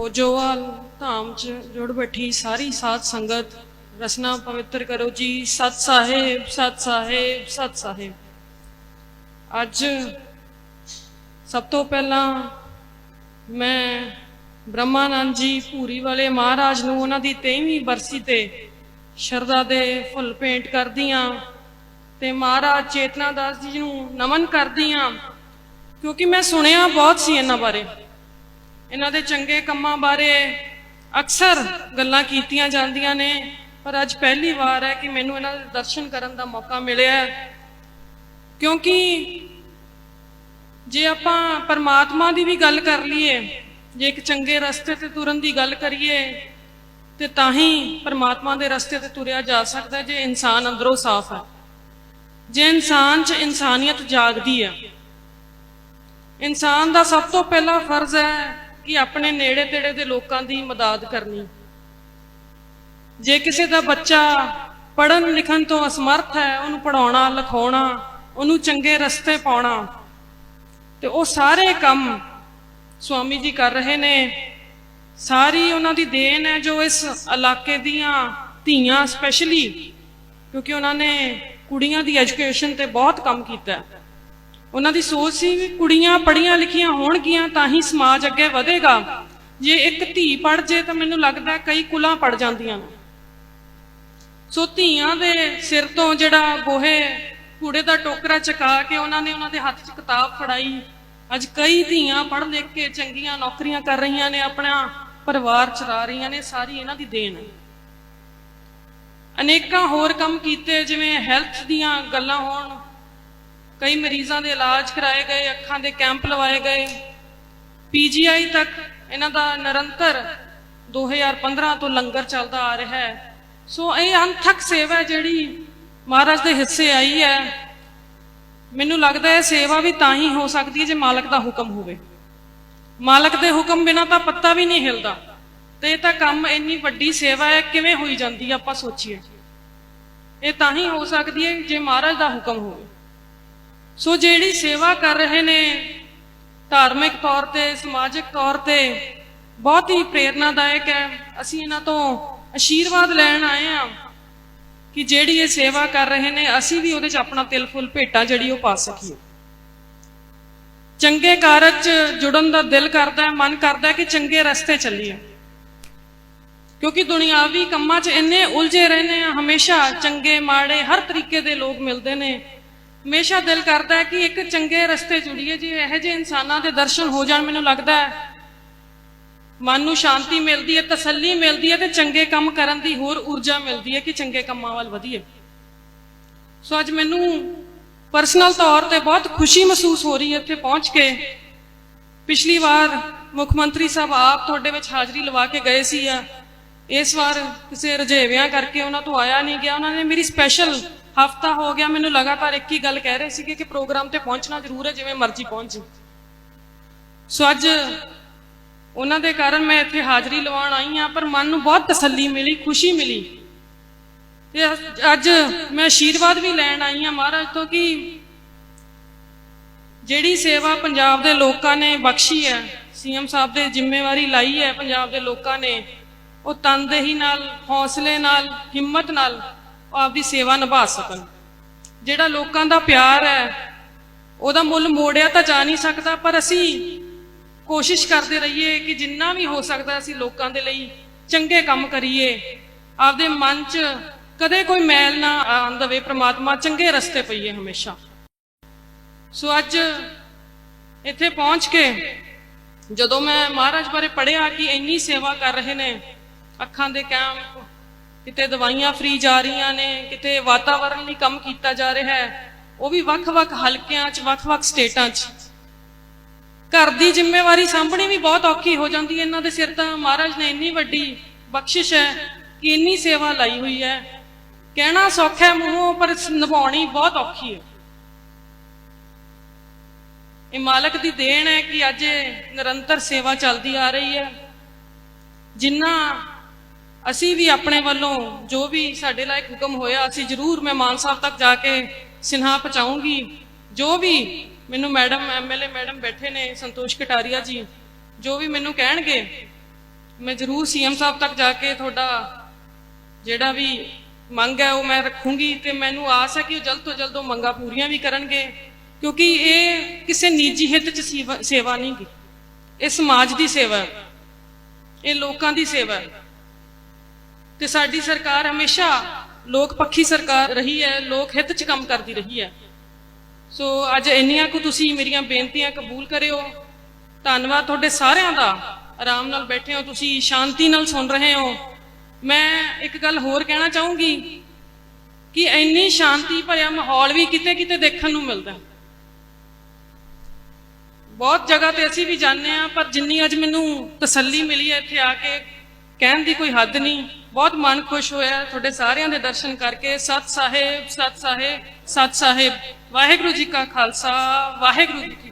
ਪੋਜੋਵਾਲ ਧਾਮ ਚ ਜੁੜ ਬੈਠੀ ਸਾਰੀ ਸਾਧ ਸੰਗਤ, ਰਸਨਾ ਪਵਿੱਤਰ ਕਰੋ ਜੀ, ਸਤ ਸਾਹਿਬ ਸਤ ਸਾਹਿਬ ਸਤ ਸਾਹਿਬ। ਅੱਜ ਸਭ ਤੋਂ ਪਹਿਲਾਂ ਮੈਂ ਬ੍ਰਹਮਾਨੰਦ ਜੀ ਭੂਰੀ ਵਾਲੇ ਮਹਾਰਾਜ ਨੂੰ ਉਹਨਾਂ ਦੀ 23ਵੀਂ ਬਰਸੀ ਤੇ ਸ਼ਰਧਾ ਦੇ ਫੁੱਲ ਭੇਂਟ ਕਰਦੀ ਹਾਂ ਤੇ ਮਹਾਰਾਜ ਚੇਤਨਾ ਦਾਸ ਜੀ ਨੂੰ ਨਮਨ ਕਰਦੀ ਹਾਂ ਕਿਉਂਕਿ ਮੈਂ ਸੁਣਿਆ ਬਹੁਤ ਸੀ ਇਹਨਾਂ ਬਾਰੇ। ਇਹਨਾਂ ਦੇ ਚੰਗੇ ਕੰਮਾਂ ਬਾਰੇ ਅਕਸਰ ਗੱਲਾਂ ਕੀਤੀਆਂ ਜਾਂਦੀਆਂ ਨੇ, ਪਰ ਅੱਜ ਪਹਿਲੀ ਵਾਰ ਹੈ ਕਿ ਮੈਨੂੰ ਇਹਨਾਂ ਦੇ ਦਰਸ਼ਨ ਕਰਨ ਦਾ ਮੌਕਾ ਮਿਲਿਆ ਕਿਉਂਕਿ ਜੇ ਆਪਾਂ ਪਰਮਾਤਮਾ ਦੀ ਵੀ ਗੱਲ ਕਰ ਲਈਏ, ਜੇ ਇੱਕ ਚੰਗੇ ਰਸਤੇ ਤੇ ਤੁਰਨ ਦੀ ਗੱਲ ਕਰੀਏ, ਤੇ ਤਾਂ ਹੀ ਪਰਮਾਤਮਾ ਦੇ ਰਸਤੇ ਤੇ ਤੁਰਿਆ ਜਾ ਸਕਦਾ ਜੇ ਇਨਸਾਨ ਅੰਦਰੋਂ ਸਾਫ਼ ਹੈ। ਜੇ ਇਨਸਾਨ 'ਚ ਇਨਸਾਨੀਅਤ ਜਾਗਦੀ ਹੈ। ਇਨਸਾਨ ਦਾ ਸਭ ਤੋਂ ਪਹਿਲਾ ਫਰਜ਼ ਹੈ ਕਿ ਆਪਣੇ ਨੇੜੇ ਤੇੜੇ ਦੇ ਲੋਕਾਂ ਦੀ ਮਦਦ ਕਰਨੀ। ਜੇ ਕਿਸੇ ਦਾ ਬੱਚਾ ਪੜਨ ਲਿਖਣ ਤੋਂ ਅਸਮਰਥ ਹੈ, ਉਹਨੂੰ ਪੜਾਉਣਾ ਲਿਖਾਉਣਾ, ਉਹਨੂੰ ਚੰਗੇ ਰਸਤੇ ਪਾਉਣਾ, ਤੇ ਉਹ ਸਾਰੇ ਕੰਮ ਸਵਾਮੀ ਜੀ ਕਰ ਰਹੇ ਨੇ। ਸਾਰੀ ਉਹਨਾਂ ਦੀ ਦੇਣ ਹੈ ਜੋ ਇਸ ਇਲਾਕੇ ਦੀਆਂ ਧੀਆਂ ਸਪੈਸ਼ਲੀ ਕਿਉਂਕਿ ਉਹਨਾਂ ਨੇ ਕੁੜੀਆਂ ਦੀ ਐਜੂਕੇਸ਼ਨ ਤੇ ਬਹੁਤ ਕੰਮ ਕੀਤਾ। ਹੈ ਉਹਨਾਂ ਦੀ ਸੋਚ ਸੀ ਵੀ ਕੁੜੀਆਂ ਪੜੀਆਂ ਲਿਖੀਆਂ ਹੋਣਗੀਆਂ ਤਾਂ ਹੀ ਸਮਾਜ ਅੱਗੇ ਵਧੇਗਾ। ਜੇ ਇੱਕ ਧੀ ਪੜ ਜੇ ਤਾਂ ਮੈਨੂੰ ਲੱਗਦਾ ਕਈ ਕੁਲਾਂ ਪੜ ਜਾਂਦੀਆਂ ਨੇ। ਸੋ ਧੀਆਂ ਦੇ ਸਿਰ ਤੋਂ ਜਿਹੜਾ ਗੋਹੇ ਕੂੜੇ ਦਾ ਟੋਕਰਾ ਚਕਾ ਕੇ ਉਹਨਾਂ ਨੇ ਉਹਨਾਂ ਦੇ ਹੱਥ 'ਚ ਕਿਤਾਬ ਫੜਾਈ। ਅੱਜ ਕਈ ਧੀਆਂ ਪੜ੍ਹ ਲਿਖ ਕੇ ਚੰਗੀਆਂ ਨੌਕਰੀਆਂ ਕਰ ਰਹੀਆਂ ਨੇ, ਆਪਣਾ ਪਰਿਵਾਰ ਚਲਾ ਰਹੀਆਂ ਨੇ, ਸਾਰੀ ਇਹਨਾਂ ਦੀ ਦੇਣ ਹੈ। ਅਨੇਕਾਂ ਹੋਰ ਕੰਮ ਕੀਤੇ, ਜਿਵੇਂ ਹੈਲਥ ਦੀਆਂ ਗੱਲਾਂ ਹੋਣ ਕਈ ਮਰੀਜ਼ਾਂ ਦੇ ਇਲਾਜ ਕਰਾਏ ਗਏ, ਅੱਖਾਂ ਦੇ ਕੈਂਪ ਲਵਾਏ ਗਏ। ਪੀਜੀਆਈ ਤੱਕ ਇਹਨਾਂ ਦਾ ਨਿਰੰਤਰ 2015 ਤੋਂ ਲੰਗਰ ਚੱਲਦਾ ਆ ਰਿਹਾ ਹੈ। ਸੋ ਇਹ ਅਨਥਕ ਸੇਵਾ ਜਿਹੜੀ ਮਹਾਰਾਜ ਦੇ ਹਿੱਸੇ ਆਈ ਹੈ। ਮੈਨੂੰ ਲੱਗਦਾ ਹੈ ਸੇਵਾ ਵੀ ਤਾਂ ਹੀ ਹੋ ਸਕਦੀ ਹੈ ਜੇ ਮਾਲਕ ਦਾ ਹੁਕਮ ਹੋਵੇ। ਮਾਲਕ ਦੇ ਹੁਕਮ ਬਿਨਾ ਤਾਂ ਪੱਤਾ ਵੀ ਨਹੀਂ ਹਿਲਦਾ। ਤੇ ਇਹ ਤਾਂ ਕੰਮ ਇੰਨੀ ਵੱਡੀ ਸੇਵਾ ਹੈ, ਕਿਵੇਂ ਹੋਈ ਜਾਂਦੀ ਆਪਾਂ ਸੋਚੀਏ। ਇਹ ਤਾਂ ਹੀ ਹੋ ਸਕਦੀ ਹੈ ਜੇ ਮਹਾਰਾਜ ਦਾ ਹੁਕਮ ਹੋਵੇ। ਸੋ ਜਿਹੜੀ ਸੇਵਾ ਕਰ ਰਹੇ ਨੇ, ਧਾਰਮਿਕ ਤੌਰ ਤੇ, ਸਮਾਜਿਕ ਤੌਰ ਤੇ, ਬਹੁਤ ਹੀ ਪ੍ਰੇਰਨਾਦਾਇਕ ਹੈ। ਅਸੀਂ ਇਹਨਾਂ ਤੋਂ ਅਸ਼ੀਰਵਾਦ ਲੈਣ ਆਏ ਆ ਕਿ ਜਿਹੜੀ ਇਹ ਸੇਵਾ ਕਰ ਰਹੇ ਨੇ, ਅਸੀਂ ਵੀ ਉਹਦੇ 'ਚ ਆਪਣਾ ਤਿਲ ਫੁੱਲ ਭੇਟਾ ਜਿਹੜੀ ਉਹ ਪਾ ਸਕੀਏ। ਚੰਗੇ ਕਾਰਜ 'ਚ ਜੁੜਨ ਦਾ ਦਿਲ ਕਰਦਾ ਹੈ ਮਨ ਕਰਦਾ ਹੈ ਕਿ ਚੰਗੇ ਰਸਤੇ ਚੱਲੀਏ। ਕਿਉਂਕਿ ਦੁਨਿਆਵੀ ਕੰਮਾਂ 'ਚ ਇੰਨੇ ਉਲਝੇ ਰਹਿੰਦੇ ਆ, ਹਮੇਸ਼ਾ ਚੰਗੇ, ਮਾੜੇ, ਹਰ ਤਰੀਕੇ ਦੇ ਲੋਕ ਮਿਲਦੇ ਨੇ। ਹਮੇਸ਼ਾ ਦਿਲ ਕਰਦਾ ਹੈ ਕਿ ਇੱਕ ਚੰਗੇ ਰਸਤੇ ਜੁੜੀਏ ਜੇ, ਇਹੋ ਜਿਹੇ ਇਨਸਾਨਾਂ ਦੇ ਦਰਸ਼ਨ ਹੋ ਜਾਣ, ਮੈਨੂੰ ਲੱਗਦਾ ਹੈ। ਮਨ ਨੂੰ ਸ਼ਾਂਤੀ ਮਿਲਦੀ ਹੈ, ਤਸੱਲੀ ਮਿਲਦੀ ਹੈ ਤੇ ਚੰਗੇ ਕੰਮ ਕਰਨ ਦੀ ਹੋਰ ਊਰਜਾ ਮਿਲਦੀ ਹੈ ਕਿ ਚੰਗੇ ਕੰਮਾਂ ਵੱਲ ਵਧੀਏ। ਸੋ ਅੱਜ ਮੈਨੂੰ ਪਰਸਨਲ ਤੌਰ ਤੇ ਬਹੁਤ ਖੁਸ਼ੀ ਮਹਿਸੂਸ ਹੋ ਰਹੀ ਹੈ ਇੱਥੇ ਪਹੁੰਚ ਕੇ। ਪਿਛਲੀ ਵਾਰ ਮੁੱਖ ਮੰਤਰੀ ਸਾਹਿਬ ਆਪ ਤੁਹਾਡੇ ਵਿੱਚ ਹਾਜ਼ਰੀ ਲਵਾ ਕੇ ਗਏ ਸੀ ਆ। ਇਸ ਵਾਰ ਕਿਸੇ ਰਜੇਵਿਆਂ ਕਰਕੇ ਉਹਨਾਂ ਤੋਂ ਆਇਆ ਨਹੀਂ ਗਿਆ, ਉਹਨਾਂ ਨੇ ਮੇਰੀ ਸਪੈਸ਼ਲ ਹਫਤਾ ਹੋ ਗਿਆ, ਮੈਨੂੰ ਲਗਾਤਾਰ ਇੱਕ ਹੀ ਗੱਲ ਕਹਿ ਰਹੇ ਸੀਗੇ ਕਿ ਪ੍ਰੋਗਰਾਮ ਤੇ ਪਹੁੰਚਣਾ ਜ਼ਰੂਰ ਹੈ, ਜਿਵੇਂ ਮਰਜ਼ੀ ਪਹੁੰਚ ਜੀ ਸੋ ਅੱਜ ਉਹਨਾਂ ਦੇ ਕਾਰਨ ਮੈਂ ਇੱਥੇ ਹਾਜ਼ਰੀ ਲਵਾਉਣ ਆਈ ਹਾਂ, ਪਰ ਮਨ ਨੂੰ ਬਹੁਤ ਤਸੱਲੀ ਮਿਲੀ, ਖੁਸ਼ੀ ਮਿਲੀ। ਤੇ ਅੱਜ ਮੈਂ ਆਸ਼ੀਰਵਾਦ ਵੀ ਲੈਣ ਆਈ ਹਾਂ ਮਹਾਰਾਜ ਤੋਂ ਕਿ ਜਿਹੜੀ ਸੇਵਾ ਪੰਜਾਬ ਦੇ ਲੋਕਾਂ ਨੇ ਬਖਸ਼ੀ ਹੈ, ਸੀਐਮ ਸਾਹਿਬ ਦੇ ਜ਼ਿੰਮੇਵਾਰੀ ਲਾਈ ਹੈ, ਪੰਜਾਬ ਦੇ ਲੋਕਾਂ ਨੇ, ਉਹ ਤਨਦੇਹੀ ਨਾਲ, ਹੌਸਲੇ ਨਾਲ, ਹਿੰਮਤ ਨਾਲ ਆਪਦੀ ਸੇਵਾ ਨਿਭਾ ਸਕਣ। ਜਿਹੜਾ ਲੋਕਾਂ ਦਾ ਪਿਆਰ ਹੈ, ਉਹਦਾ ਮੁੱਲ ਮੋੜਿਆ ਤਾਂ ਜਾ ਨਹੀਂ ਸਕਦਾ, ਪਰ ਅਸੀਂ ਕੋਸ਼ਿਸ਼ ਕਰਦੇ ਰਹੀਏ ਕਿ ਜਿੰਨਾ ਵੀ ਹੋ ਸਕਦਾ ਅਸੀਂ ਲੋਕਾਂ ਦੇ ਲਈ ਚੰਗੇ ਕੰਮ ਕਰੀਏ। ਆਪਦੇ ਮਨ 'ਚ ਕਦੇ ਕੋਈ ਮੈਲ ਨਾ ਆਉਣ ਦੇਵੇ, ਪ੍ਰਮਾਤਮਾ ਚੰਗੇ ਰਸਤੇ ਪਈਏ ਹਮੇਸ਼ਾ। ਸੋ ਅੱਜ ਇੱਥੇ ਪਹੁੰਚ ਕੇ ਜਦੋਂ ਮੈਂ ਮਹਾਰਾਜ ਬਾਰੇ ਪੜਿਆ ਕਿ ਇੰਨੀ ਸੇਵਾ ਕਰ ਰਹੇ ਨੇ, ਅੱਖਾਂ ਦੇ ਕੈਂਪ ਕਿਤੇ ਦਵਾਈਆਂ ਫ੍ਰੀ ਜਾ ਰਹੀਆਂ ਨੇ, ਕਿਤੇ ਵਾਤਾਵਰਣ ਲਈ ਕੰਮ ਕੀਤਾ ਜਾ ਰਿਹਾ ਹੈ, ਉਹ ਵੀ ਵੱਖ-ਵੱਖ ਹਲਕਿਆਂ 'ਚ, ਵੱਖ-ਵੱਖ ਸਟੇਟਾਂ 'ਚ। ਘਰ ਦੀ ਜ਼ਿੰਮੇਵਾਰੀ ਸਾਂਭਣੀ ਵੀ ਬਹੁਤ ਔਖੀ ਹੋ ਜਾਂਦੀ ਹੈ, ਇਹਨਾਂ ਦੇ ਸਿਰ ਤਾਂ ਮਹਾਰਾਜ ਨੇ ਇੰਨੀ ਵੱਡੀ ਬਖਸ਼ਿਸ਼ ਹੈ ਕਿ ਇੰਨੀ ਸੇਵਾ ਲਾਈ ਹੋਈ ਹੈ। ਕਹਿਣਾ ਸੌਖਾ ਹੈ, ਮੂੰਹੋਂ, ਪਰ ਨਿਭਾਉਣੀ ਬਹੁਤ ਔਖੀ ਹੈ। ਇਹ ਮਾਲਕ ਦੀ ਦੇਣ ਹੈ ਕਿ ਅੱਜ ਨਿਰੰਤਰ ਸੇਵਾ ਚੱਲਦੀ ਆ ਰਹੀ ਹੈ। ਜਿੰਨਾ ਅਸੀਂ ਵੀ ਆਪਣੇ ਵੱਲੋਂ ਜੋ ਵੀ ਸਾਡੇ ਲਾਇਕ ਹੁਕਮ ਹੋਇਆ, ਅਸੀਂ ਜ਼ਰੂਰ ਮੈਂ ਮਾਨ ਸਾਹਿਬ ਤੱਕ ਜਾ ਕੇ ਸਿਨਹਾ ਪਹੁੰਚਾਉਂਗੀ। ਜੋ ਵੀ ਮੈਨੂੰ ਮੈਡਮ ਐਮਐਲਏ ਮੈਡਮ ਬੈਠੇ ਨੇ, ਸੰਤੋਸ਼ ਕਟਾਰੀਆ ਜੀ, ਜੋ ਵੀ ਮੈਨੂੰ ਕਹਿਣਗੇ, ਮੈਂ ਜ਼ਰੂਰ ਸੀਐਮ ਸਾਹਿਬ ਤੱਕ ਜਾ ਕੇ ਤੁਹਾਡਾ ਜਿਹੜਾ ਵੀ ਮੰਗ ਹੈ, ਉਹ ਮੈਂ ਰੱਖੂੰਗੀ ਤੇ ਮੈਨੂੰ ਆਸ ਹੈ ਕਿ ਉਹ ਜਲਦ ਤੋਂ ਜਲਦ ਉਹ ਮੰਗਾਂ ਪੂਰੀਆਂ ਵੀ ਕਰਨਗੇ, ਕਿਉਂਕਿ ਇਹ ਕਿਸੇ ਨਿੱਜੀ ਹਿੱਤ 'ਚ ਸੇਵਾ- ਸੇਵਾ ਨਹੀਂ ਗੀ। ਇਹ ਸਮਾਜ ਦੀ ਸੇਵਾ ਹੈ। ਇਹ ਲੋਕਾਂ ਦੀ ਸੇਵਾ ਹੈ। ਤੇ ਸਾਡੀ ਸਰਕਾਰ ਹਮੇਸ਼ਾ ਲੋਕ ਪੱਖੀ ਸਰਕਾਰ ਰਹੀ ਹੈ, ਲੋਕ ਹਿੱਤ 'ਚ ਕੰਮ ਕਰਦੀ ਰਹੀ ਹੈ। ਸੋ ਅੱਜ ਇੰਨੀਆਂ ਕੁ ਤੁਸੀਂ ਮੇਰੀਆਂ ਬੇਨਤੀਆਂ ਕਬੂਲ ਕਰਿਓ। ਧੰਨਵਾਦ ਤੁਹਾਡੇ ਸਾਰਿਆਂ ਦਾ। ਆਰਾਮ ਨਾਲ ਬੈਠੇ ਹੋ, ਤੁਸੀਂ ਸ਼ਾਂਤੀ ਨਾਲ ਸੁਣ ਰਹੇ ਹੋ। ਮੈਂ ਇੱਕ ਗੱਲ ਹੋਰ ਕਹਿਣਾ ਚਾਹੂੰਗੀ ਕਿ ਇੰਨੀ ਸ਼ਾਂਤੀ ਭਰਿਆ ਮਾਹੌਲ ਵੀ ਕਿਤੇ ਕਿਤੇ ਦੇਖਣ ਨੂੰ ਮਿਲਦਾ। ਬਹੁਤ ਜਗ੍ਹਾ ਤੇ ਅਸੀਂ ਵੀ ਜਾਂਦੇ ਆ ਪਰ ਜਿੰਨੀ ਅੱਜ ਮੈਨੂੰ ਤਸੱਲੀ ਮਿਲੀ ਹੈ ਇੱਥੇ ਆ ਕੇ ਕਹਿਣ ਦੀ ਕੋਈ ਹੱਦ ਨਹੀਂ। ਬਹੁਤ ਮਨ ਖੁਸ਼ ਹੋਇਆ ਤੁਹਾਡੇ ਸਾਰਿਆਂ ਦੇ ਦਰਸ਼ਨ ਕਰਕੇ। ਸਤ ਸਾਹਿਬ ਸਤ ਸਾਹਿਬ ਸਤ ਸਾਹਿਬ। ਵਾਹਿਗੁਰੂ ਜੀ ਕਾ ਖਾਲਸਾ, ਵਾਹਿਗੁਰੂ ਜੀ